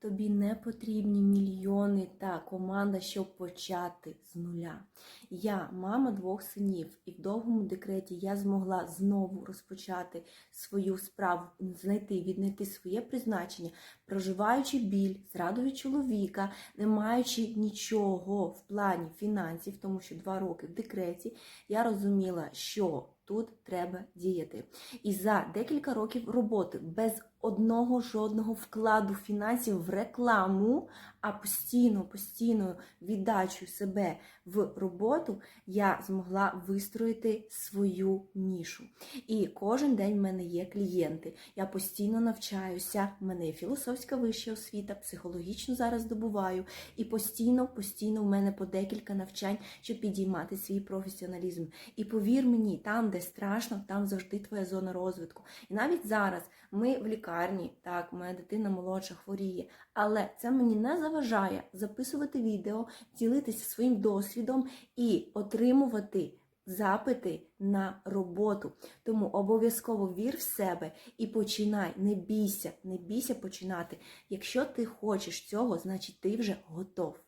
Тобі не потрібні мільйони та команда, щоб почати з нуля. Я мама двох синів, і в довгому декреті я змогла знову розпочати свою справу, знайти, віднайти своє призначення, проживаючи біль, зрадою чоловіка, не маючи нічого в плані фінансів, тому що два роки в декреті, я розуміла, що тут треба діяти. І за декілька років роботи без одного жодного вкладу фінансів в рекламу, а постійно, постійною віддачею себе в роботу, я змогла вистроїти свою нішу. І кожен день в мене є клієнти. Я постійно навчаюся. В мене є філософська вища освіта, психологічно зараз добуваю. І постійно, постійно в мене по декілька навчань, щоб підіймати свій професіоналізм. І повір мені, там, де страшно, там завжди твоя зона розвитку. І навіть зараз ми в лікарні, так, моя дитина молодша хворіє, але це мені не заважає записувати відео, ділитися своїм досвідом і отримувати. Запити на роботу. Тому обов'язково вір в себе і починай. Не бійся, не бійся починати. Якщо ти хочеш цього, значить ти вже готов.